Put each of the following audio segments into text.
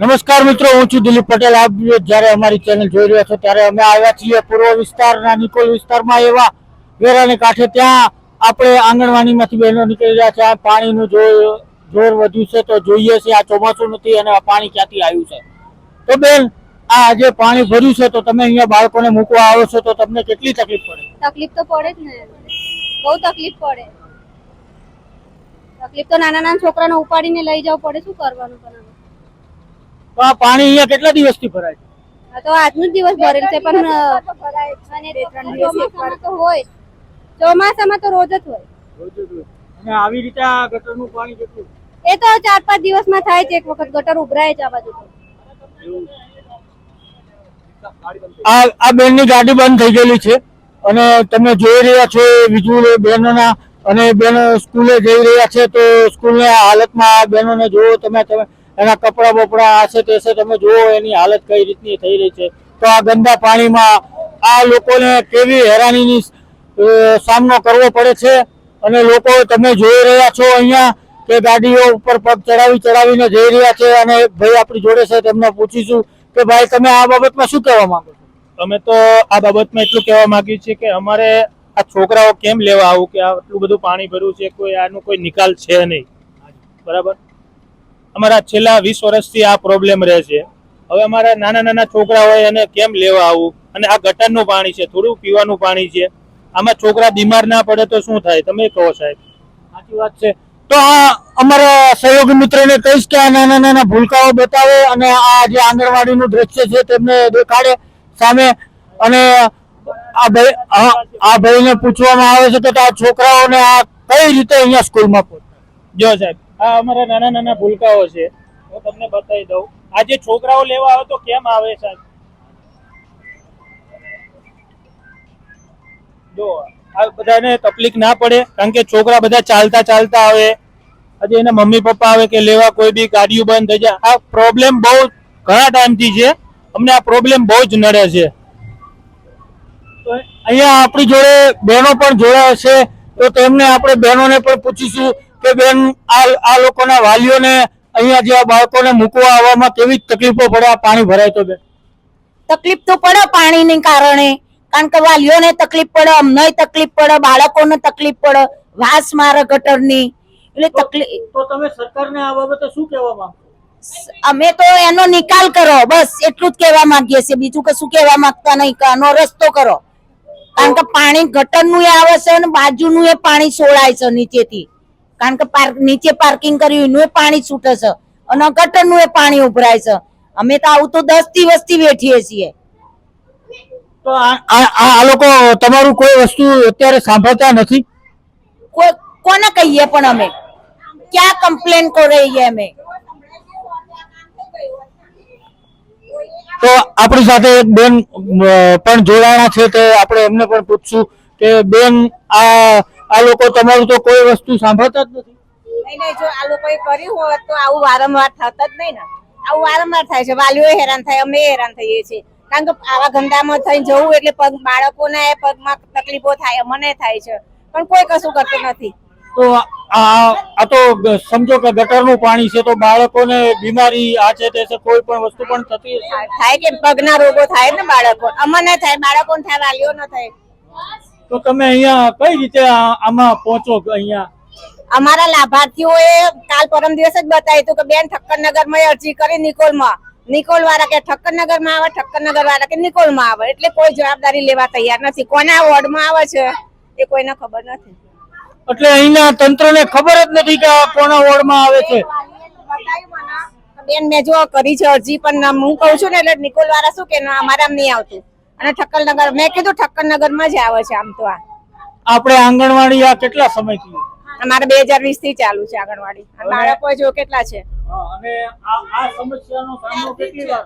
નમસ્કાર મિત્રો, હું છું દિલીપ પટેલ. આપ જ્યારે અમારી ચેનલ જોઈ રહ્યા છો, ત્યારે અમે આવ્યા છીએ પૂર્વ વિસ્તારના નિકોલ વિસ્તારમાં એવા વેરાને કાંઠે. ત્યાં આપણે આંગણવાડીમાંથી બહેનો નીકળી રહ્યા છે. આ પાણીનું જોર વધ્યું છે તો જોઈએ છે, આ ચોમાસું નથી અને આ પાણી ક્યાંથી આવ્યું છે. તો બેન, આ જે પાણી ભર્યું છે, તો તમે અહીંયા બાળકોને મૂકવા આવો છો, તો તમને કેટલી તકલીફ પડે? તકલીફ તો પડે જ ને. બહુ તકલીફ પડે. તકલીફ તો નાના નાના છોકરાને ઉપાડીને લઈ જવું પડે. શું કરવાનું પણ? તો આ પાણી અહીંયા કેટલા દિવસથી ભરાય છે? તો આજનો દિવસ ભરેલ છે પણ ચોમાસામાં તો હોય. ચોમાસામાં તો રોજ જ હોય. અને આવી રીતે આ ગટરનું પાણી કેટલું? એ તો ચાર પાંચ દિવસમાં થાય છે એક વખત ગટર ઉભરાય છે આ બાજુ આ આ બેનની ગાડી બંધ થઈ ગયેલી છે. અને તમે જોઈ રહ્યા છો વિજુલ બહેનોના અને બેનો સ્કૂલે જઈ રહ્યા છે તો સ્કૂલની હાલતમાં બેનો બહેનોને જોવો તમે તમે એના કપડા બપડા આ છે તે છે, તમે જુઓ એની હાલત કઈ રીતની થઈ રહી છે. તો આ ગંદા પાણીમાં આ લોકોને કેવી હેરાનીની સામનો કરવો પડે છે? અને લોકો તમે જોઈ રહ્યા છો અહીંયા કે ગાડીઓ ઉપર પગ ચડાવી ચડાવીને જઈ રહ્યા છે અને ભાઈ આપણી જોડે છે, તેમને પૂછીશું કે ભાઈ, તમે આ બાબતમાં શું કહેવા માંગો અમે તો આ બાબતમાં એટલું કહેવા માંગીએ છીએ કે અમારે આ છોકરાઓ કેમ લેવા આવું કે આટલું બધું પાણી ભર્યું છે, કોઈ આનું કોઈ નિકાલ છે નહીં. બરાબર? અમારા છેલ્લા વીસ વર્ષથી આ પ્રોબ્લેમ રહે છે. હવે અમારા નાના નાના છોકરા હોય એને કેમ લેવા આવું? અને આ ગટરનું પાણી છે થોડું પીવાનું પાણી છે. આમાં છોકરા બીમાર ના પડે તો શું થાય? તમે કહો સાહેબ. સાચી વાત છે. તો આ અમારા સહયોગી મિત્રને કહીશ કે આ નાના નાના ભૂલકાઓ બતાવે અને આ જે આંગણવાડીનું દ્રશ્ય છે તેમને દેખાડે સામે. અને આ ભાઈ આ- ભાઈને પૂછવામાં આવે છે કે આ છોકરાઓને આ કઈ રીતે અહીંયા સ્કૂલમાં પહોંચે જો સાહેબ. આ અમારા નાના નાના ભૂલકાઓ છે. હું તમને બતાવી દઉં. આ જે છોકરાઓ લેવા આવે તો કેમ આવે સાહેબ? જો, આ બધાને તકલીફ ના પડે, કારણ કે છોકરા બધા ચાલતા ચાલતા આવે. આજે એના મમ્મી પપ્પા આવે કે લેવા કોઈ બી ગાડીઓ બંધ થઈ જાય. આ પ્રોબ્લેમ બહુ ઘણા ટાઈમથી છે. અમને આ પ્રોબ્લેમ બહુ જ નડે છે. અહીંયા આપણી જોડે બહેનો પણ જોડાયા છે. તો તેમને આપણે બહેનોને પણ પૂછીશું કે બેન આ આ લોકોના વાલીઓને અહીંયા જેવા બાળકોને મૂકવા આવવામાં કેવી તકલીફો પડે આ પાણી ભરાય તો બેન? તકલીફ તો પડે પાણીને કારણે. કારણ કે વાલીઓને તકલીફ પડે અમને તકલીફ પડે બાળકોને તકલીફ પડે વાસ મારે ગટરની. એટલે તકલીફ તો તમે સરકારને આ બાબતે શું કહેવા માંગો? અમે તો એનો નિકાલ કરો બસ એટલું જ કહેવા માંગીએ છીએ. બીજું કશું કહેવા માંગતા નહીં કે આનો રસ્તો કરો. કારણ કે પાણી ગટરનું એ આવે છે અને બાજુનું એ પાણી છોડાય છે નીચેથી. કારણ કે પાર્ક નીચે પાર્કિંગ કર્યું એનું પાણી છૂટે છે. અને ગટરનું એ પાણી ઉભરાય છે. અમે તો આવું તો દસ દિવસથી બેઠીએ છીએ. તો આ લોકો તમારું કોઈ વસ્તુ અત્યારે સાંભળતા નથી? કોને કહીએ પણ અમે? ક્યાં કમ્પ્લેન કરીએ અમે? તો આપણી સાથે એક બેન પણ જોડાણા છે તે આપણે એમને પણ પૂછશું કે બેન આ આ લોકો તમારું તો કોઈ વસ્તુ સાંભળતા જ નથી. નહીં નહીં જો આ લોકોએ કર્યું હોત તો આવું વારંવાર થતા જ નહીં ને. આવું વારંવાર થાય છે. વાલીઓ હેરાન થાય અમે હેરાન થઈએ છીએ. કારણ કે આવા ગંદામાં થઈને જવું એટલે પગ બાળકોને પગમાં તકલીફો થાય મને થાય છે. પણ કોઈ કશું કરતું નથી. તો આ તો સમજો કે ગટરનું પાણી છે તો બાળકોને બીમારી આ છે તે છે કોઈ પણ વસ્તુ પણ થતી થાય- થાય કે પગના રોગો થાય ને બાળકો. અમને થાય બાળકોને થાય વાલીઓ ન થાય. તો તમે અહીંયા કઈ રીતે આમાં પહોંચો અહીંયા? અમારા લાભાર્થીઓએ કાલ પરમ દિવસ જ બતાવ્યું હતું કે બેન ઠક્કરનગરમાં અરજી કરી નિકોલમાં. નિકોલ વાળા કે ઠક્કરનગરમાં આવે ઠક્કરનગર વાળા કે નિકોલમાં આવે એટલે કોઈ જવાબદારી લેવા તૈયાર નથી. કોના વોર્ડમાં આવે છે એ કોઈને ખબર નથી. એટલે અહીંના તંત્રને ખબર જ નથી કે કોના વોર્ડમાં આવે છે. બેન મેં જો કરી છે અરજી પણ હું કઉ છું ને એટલે નિકોલ વાળા શું કે અમારા નહીં આવતું. અને ઠક્કરનગર મેં કીધું ઠક્કરનગરમાં જ આવે છે આમ તો આ. આપણે આંગણવાડી આ કેટલા સમયથી? અમારે બે હજાર વીસથી ચાલુ છે આંગણવાડી. બાળકો જો કેટલા છે? અને આ આ સમસ્યાનો સામનો કેટલી વાર?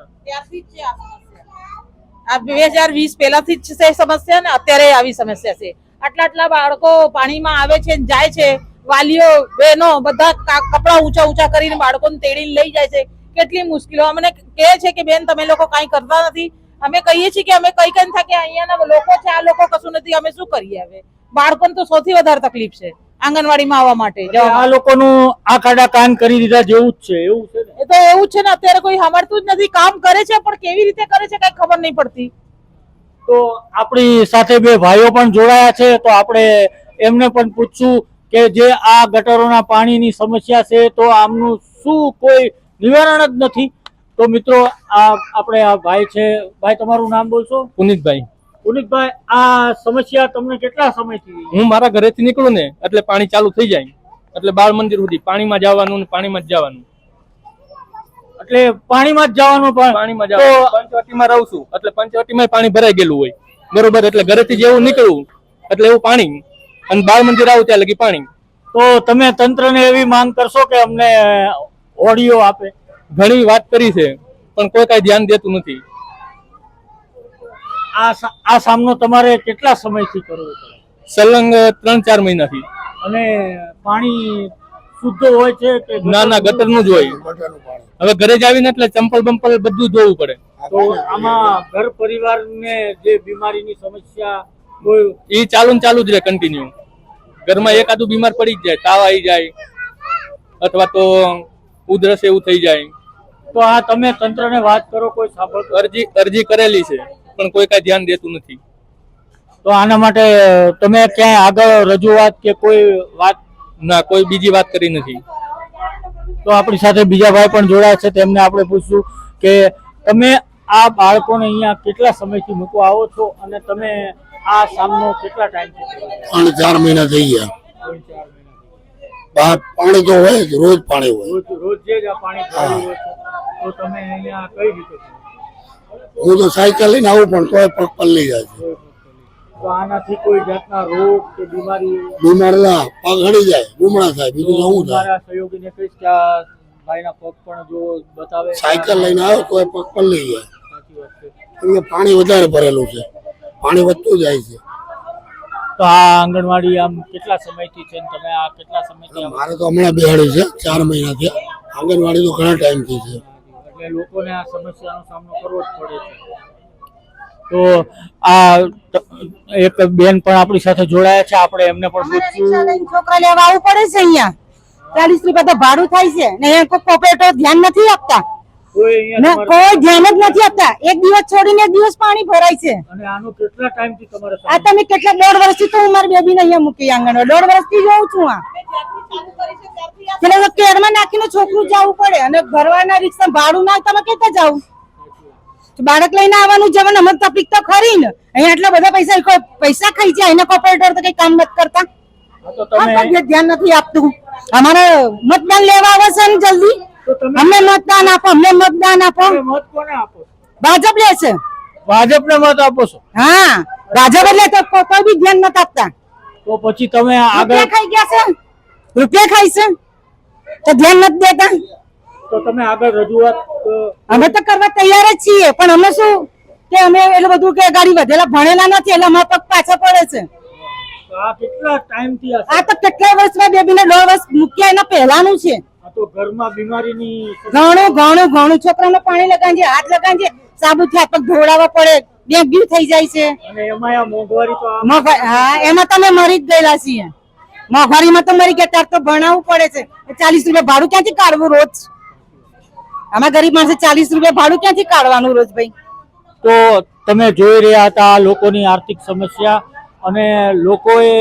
આ બે હજાર વીસ પહેલાથી જ છે સમસ્યા ને અત્યારે આવી સમસ્યા છે. આટલા આટલા બાળકો પાણીમાં આવે છે ને જાય છે. વાલીઓ બહેનો બધા કપડા ઊંચા ઊંચા કરીને બાળકોને તેડીને લઈ જાય છે. કેટલી મુશ્કેલીઓ. અમને કહે છે કે બેન તમે લોકો કાંઈ કરતા નથી. અમે કહીએ છીએ કે અમે કઈ કઈ થાય કે અહીંયાના લોકો છે આ લોકો કશું નથી અમે શું કરીએ હવે? બાળકોને તો સૌથી વધારે તકલીફ છે આંગણવાડીમાં આવવા માટે આ લોકોનું આ કાડા કાન કરી દીધા જેવું જ છે એવું છે એ તો એવું છે ને અત્યારે કોઈ સાંભળતું જ નથી કામ કરે છે પણ કેવી રીતે કરે છે કઈ ખબર નહીં પડતી. તો આપણી સાથે બે ભાઈઓ પણ જોડાયા છે તો આપણે એમને પણ પૂછશું કે જે આ ગટરોના પાણીની સમસ્યા છે તો આમનું શું કોઈ નિવારણ જ નથી? તો મિત્રો આ આપણે આ ભાઈ છે. ભાઈ તમારું નામ બોલશો? પુનિતભાઈ. પુનિતભાઈ આ સમસ્યા તમને કેટલા સમયથી? હું મારા ઘરેથી નીકળું ને એટલે પાણી ચાલુ થઈ જાય. એટલે બાળ મંદિર સુધી પાણીમાં જવાનું ને પાણીમાં જ જવાનું. એટલે પાણીમાં જ જવાનું પણ. પાણીમાં જવાનું. પંચવટીમાં રહું છું એટલે પંચવટીમાં પાણી ભરાઈ ગયેલું હોય. બરોબર એટલે ઘરેથી જેવું નીકળવું એટલે એવું પાણી. અને બાળ મંદિર આવું ત્યાં લગી પાણી. તો તમે તંત્રને એવી માંગ કરશો કે અમને ઓડિયો આપે? ઘણી વાત કરી છે પણ કોઈ કાંઈ ધ્યાન દેતું નથી. આ આ સામનો તમારે કેટલા સમયથી કરવો પડે? સલંગ ત્રણ ચાર મહિનાથી. અને પાણી શુદ્ધ હોય છે કે ના ના ગટરનું જ હોય. હવે ઘરે જ આવીને એટલે ચંપલ બંપલ બધું ધોવું પડે. તો આમાં ઘર પરિવારને જે બીમારીની સમસ્યા કોઈ એ ચાલુ ને ચાલુ જ રહે કન્ટિન્યુ ઘરમાં એકાદું બીમાર પડી જ જાય તાવ આવી જાય અથવા તો ઉધરસ એવું થઈ જાય. તો આ તમે તંત્રને વાત કરો કોઈ સાંભળતો અરજી અરજી કરેલી છે પણ કોઈ કાંઈ ધ્યાન દેતું નથી. તો આના માટે તમે ક્યાંય આગળ રજૂઆત કે કોઈ વાત? ના કોઈ બીજી વાત કરી નથી. તો આપણી સાથે બીજા ભાઈ પણ જોડાયા છે તેમને આપણે પૂછશું કે તમે આ બાળકોને અહીંયા કેટલા સમયથી મૂકવા આવો છો અને તમે આ સામનો કેટલા ટાઈમથી ત્રણ ચાર મહિના થઈ ગયા. પાણી તો હોય જ રોજ પાણી હોય. રોજ રોજે જ આ પાણી હોય તો તમે અહીંયા કઈ રીતે હું તો સાયકલ લઈને આવું પણ તોય પગ પલ્લી જાય છે. તો આનાથી કોઈ જાતના રોગ કે બીમારી બીમાર ના પગ જાય ગુમડા થાય બીજું તો શું થાય. સહયોગીને કહીશ કે આ ભાઈના પગ પણ જો બતાવે. સાયકલ લઈને આવ્યો તોય પગ પલ્લી જાય. પાણી વધારે ભરેલું છે. પાણી વધતું જાય છે. તો આ આંગણવાડી આમ કેટલા સમયથી છે ને તમે આ કેટલા સમયથી મારે તો હમણાં બેહાડી છે ચાર મહિના થયા આંગણવાડી તો ઘણા ટાઈમથી છે. એટલે લોકોને આ સમસ્યાનો સામનો કરવો જ પડે છે. તો આ એક બેન પણ આપણી સાથે જોડાયા છે આપણે એમને પણ પૂછ્યું છોકરા લેવા આવવું પડે છે અહીંયા. ચાલીસ રૂપિયા તો ભાડું થાય છે ને અહીંયા કોઈ કોપરેટર ધ્યાન નથી આપતા. ને કોઈ ધ્યાન જ નથી આપતા. એક દિવસ છોડીને એક દિવસ પાણી ભરાય છે. અને આનું કેટલા ટાઈમથી તમારે આ તમે કેટલા દોઢ વર્ષથી તો હું મારી બેબીને અહીંયા મૂકી આંગણવાડી. દોઢ વર્ષથી જોઉં છું આ. પેલા તો કેરમાં નાખીને છોકરું જવું પડે અને ભરવાના રિક્ષા ભાડું ના તમે કેતા જાવ બાળક લઈને આવવાનું જવાનું અમે તકલીફ તો ખરી ને. અહીંયા એટલા બધા પૈસા કોઈ પૈસા ખાઈ જાય એના કોપરેટર તો કઈ કામ નથી કરતા. ધ્યાન નથી આપતું. અમારે મતદાન લેવા આવે છે ને જલ્દી. અમને મતદાન આપો અમને મતદાન આપો. મત કોને આપો ભાજપ લેશે ભાજપને મત આપો છો? હા ભાજપ એટલે તો કોઈ બી ધ્યાન નથી આપતા. તો પછી તમે આગળ ખાઈ ગયા છે. રૂપિયા ખાઈ છે. તો ધ્યાન નથી દેતા. તો તમે આગળ રજૂઆત અમે તો કરવા તૈયાર જ છીએ પણ અમે શું કે અમે એટલું બધું કે ગાડી વધેલા ભણેલા નથી એટલે અમારા પગ પાછા પડે છે. આ કેટલા ટાઈમથી આ તો કેટલા વર્ષમાં બેબીને દોઢ વર્ષ મૂક્યા એના પહેલાનું છે. તો ઘરમાં બીમારીની ઘણું ઘણું ઘણું. છોકરાને પાણી લગાણ હાથ લગાણ સાબુથી હાથ પગ ધોવડાવવા પડે. ડેન્ગ્યુ થઈ જાય છે. અને એમાં આ મોંઘવારી તો આ હા એમાં તમે મરી જ ગયેલા છીએ. મોંઘવારીમાં તો મરી ગયા તાર તો ભણાવવું પડે છે. ચાલીસ રૂપિયા ભાડું ક્યાંથી કાઢવું રોજ? આમાં ગરીબ માણસે ચાલીસ રૂપિયા ભાડું ક્યાંથી કાઢવાનું રોજ ભાઈ? તો તમે જોઈ રહ્યા હતા લોકોની આર્થિક સમસ્યા અને લોકોએ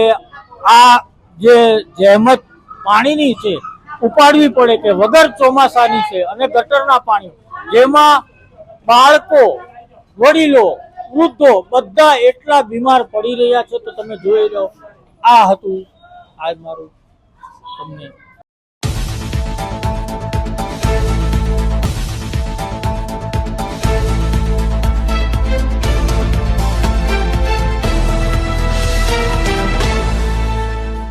આ જે જહેમત પાણીની છે ઉપાડવી પડે કે વગર ચોમાસાની છે અને ગટરના પાણી. જેમાં બાળકો, વડીલો, વૃદ્ધો બધા એટલા બીમાર પડી રહ્યા છે તો તમે જોઈ રહ્યો આ હતું આજ મારું તમને